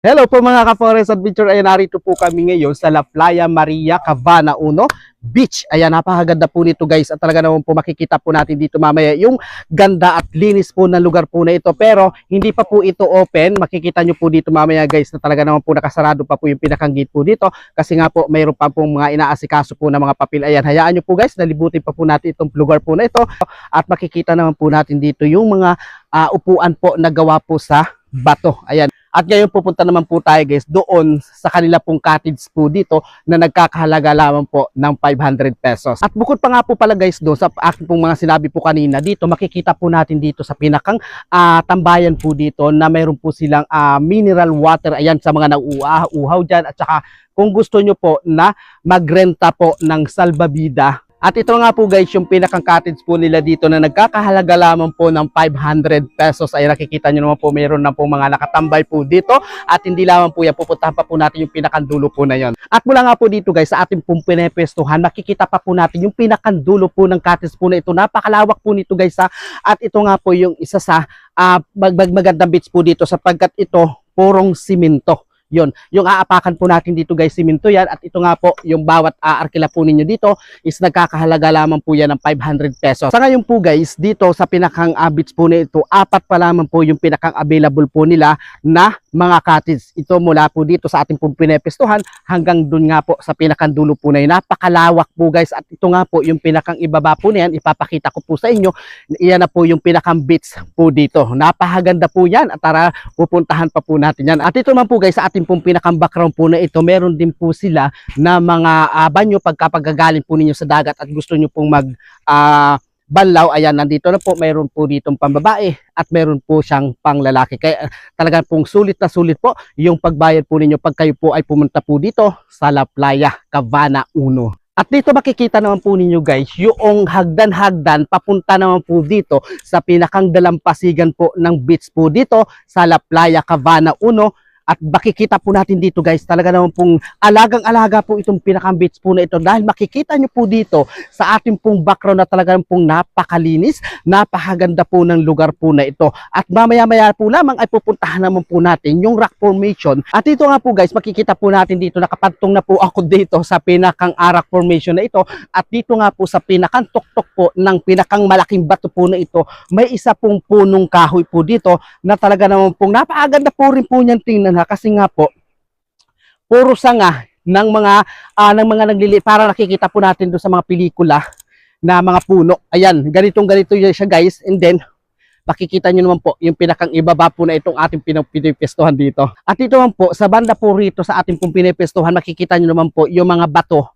Hello po mga ka-Forest Adventure. Ayan, narito po kami ngayon sa La Playa Maria, Cabana Uno Beach. Ayan, napakaganda po nito guys. At talaga naman po makikita po natin dito mamaya yung ganda at linis po ng lugar po na ito. Pero hindi pa po ito open. Makikita nyo po dito mamaya guys na talaga naman po nakasarado pa po yung pinakang gate po dito. Kasi nga po mayroon pa pong mga inaasikaso po ng mga papel. Ayan, hayaan nyo po guys. Nalibutin pa po natin itong lugar po na ito. At makikita naman po natin dito yung mga ah, upuan po na gawa po sa bato. Ayan. At ngayon pupunta naman po tayo guys doon sa kanila pong cottage po dito na nagkakahalaga lamang po ng 500 pesos. At bukod pa nga po pala guys doon sa aking pong mga sinabi po kanina dito makikita po natin dito sa pinakang ah, tambayan po dito na mayroon po silang ah, mineral water ayan sa mga nauuhaw dyan at saka kung gusto nyo po na magrenta po ng salbabida at ito nga po guys, yung pinakang cottage po nila dito na nagkakahalaga lamang po ng 500 pesos. Ay nakikita nyo naman po, mayroon na po mga nakatambay po dito. At hindi lamang po yan, pupuntahan pa po natin yung pinakandulo po na yon. At mula nga po dito guys, sa ating pong pinepestuhan, makikita pa po natin yung pinakandulo po ng cottage po na ito. Napakalawak po nito guys ha. At ito nga po yung isa sa uh, mag- magandang beach po dito sapagkat ito purong simento. Yon, yung aapakan po natin dito guys, simento yan at ito nga po yung bawat aarkila po ninyo dito is nagkakahalaga lamang po yan ng 500 pesos. Sa ngayon po guys, dito sa pinakang uh, beach po na ito, apat pa lamang po yung pinakang available po nila na mga cottage. Ito mula po dito sa ating pong pinepestuhan hanggang dun nga po sa pinakang dulo po na yun. Napakalawak po guys at ito nga po yung pinakang ibaba po na yan, ipapakita ko po sa inyo. Iyan na po yung pinakang beach po dito. Napahaganda po yan at tara pupuntahan pa po natin yan. At ito naman po guys sa ating pong pinakang background po na ito, meron din po sila na mga ah, banyo pagkapagagaling po ninyo sa dagat at gusto nyo pong mag ah, banlaw, ayan, nandito na po, mayroon po ditong pambabae at meron po siyang panglalaki. Kaya ah, talagang pong sulit na sulit po yung pagbayad po ninyo pag kayo po ay pumunta po dito sa La Playa, Cabana 1. At dito makikita naman po ninyo guys, yung hagdan-hagdan papunta naman po dito sa pinakang dalampasigan po ng beach po dito sa La Playa, Cabana 1. At makikita po natin dito guys, talaga naman pong alagang-alaga po itong pinakang beach po na ito dahil makikita nyo po dito sa ating pong background na talaga naman pong napakalinis, napakaganda po ng lugar po na ito. At mamaya-maya po lamang ay pupuntahan naman po natin yung rock formation. At ito nga po guys, makikita po natin dito, nakapantong na po ako dito sa pinakang rock formation na ito. At dito nga po sa pinakang tuktok po ng pinakang malaking bato po na ito, may isa pong punong kahoy po dito na talaga naman pong napakaganda po rin po niyan tingnan ha kasi nga po puro sanga ng mga ah, ng mga naglili para nakikita po natin doon sa mga pelikula na mga puno. Ayan, ganitong ganito siya guys. And then makikita nyo naman po yung pinakang ibaba po na itong ating pinipestuhan dito. At ito naman po, sa banda po rito sa ating pong pinipestuhan, makikita nyo naman po yung mga bato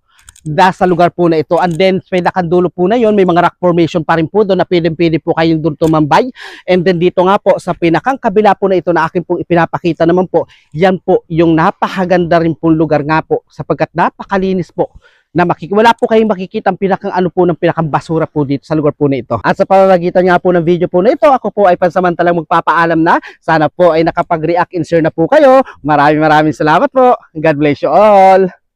da sa lugar po na ito. And then, may nakandulo po na yon may mga rock formation pa rin po doon na pwedeng-pwede po kayong doon tumambay. And then dito nga po, sa pinakang kabila po na ito na akin pong ipinapakita naman po, yan po yung napakaganda rin pong lugar nga po sapagkat napakalinis po na wala po kayong makikita ang pinakang ano po ng pinakang basura po dito sa lugar po na ito. At sa pamamagitan nga po ng video po na ito, ako po ay pansamantalang magpapaalam na. Sana po ay nakapag-react and share na po kayo. Maraming maraming salamat po. God bless you all.